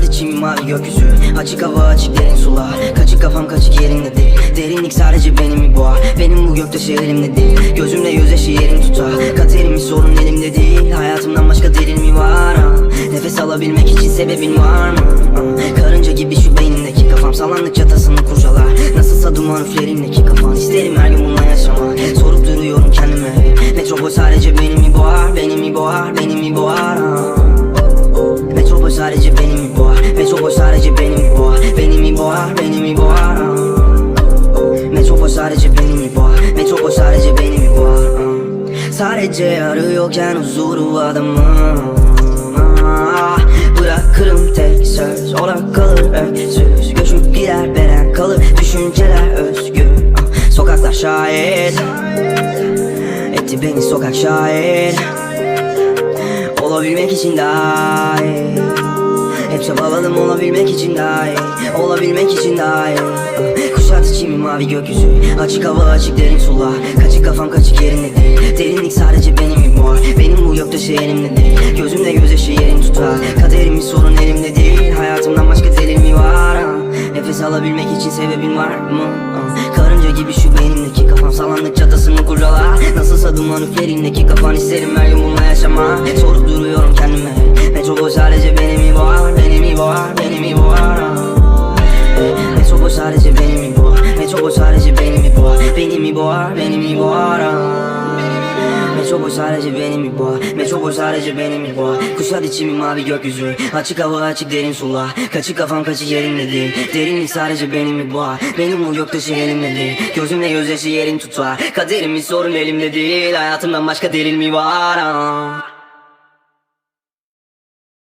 içim mavi gökyüzü? Açık hava açık derin sular. Kaçık kafam kaçık yerinde değil. Derinlik sadece benim mi boğar Benim bu göktaşı elimde değil. Gözümde gözyaşı yerim tutar. Kaderimi sorun elimde değil. Hayatımdan başka delil mi var? Ha? Nefes alabilmek için sebebin var mı? Karınca gibi şu beynimdeki kafam Sallandıkça tasını kurcalar. Nasılsa duman üflerimdeki kafan. İsterim her gün bununla yaşamak Sorup duruyorum kendime. Metropol sadece benim mi boğar? Benim mi boğar? Benim mi boğar? Ha? Metropol sadece Metropol sadece benim mi boğar Benim mi boğar Benim ha? Metropol sadece benim mi boğar Metropol sadece benim ha? Sadece arıyorken huzuru adamım Ah, Bırakırım tek söz Ola kalır öksüz. Göçüp gider beren kalır Düşünceler özgür. Sokaklar şahit Etti beni sokak şahit Olabilmek için daha iyi Hep çabaladım olabilmek için daha Olabilmek için daha Ah, Kuşat içimi mavi gökyüzü. Açık hava açık derin sular. Kaçık kafam kaçık yerinde değil. Derinlik sadece benim mi var. Benim bu göktaşı elimde değil. Gözümde gözyaşı yerim tutar. Kaderimin sorun elimde değil. Hayatımdan başka delil mi var? Nefes alabilmek için sebebin var mı? Karınca gibi şu beynimdeki kafam Sallandıkça tasını kurcalar Nasılsa duman üflerindeki kafan isterim her gün bununla yaşamak Benim mi boğar Benim mi boğar ah? Metropol sadece benim mi boğar Metropol sadece benim mi boğar Kuşat içimi mavi gökyüzü. Açık hava açık derin sular. Kaçık kafam kaçık yerimde değil. Derinlik sadece benim mi boğar Benim bu göktaşı elimde değil. Gözümde gözyaşı yerim tutar. Kaderimi sorun elimde değil. Hayatımdan başka delil mi var? ah?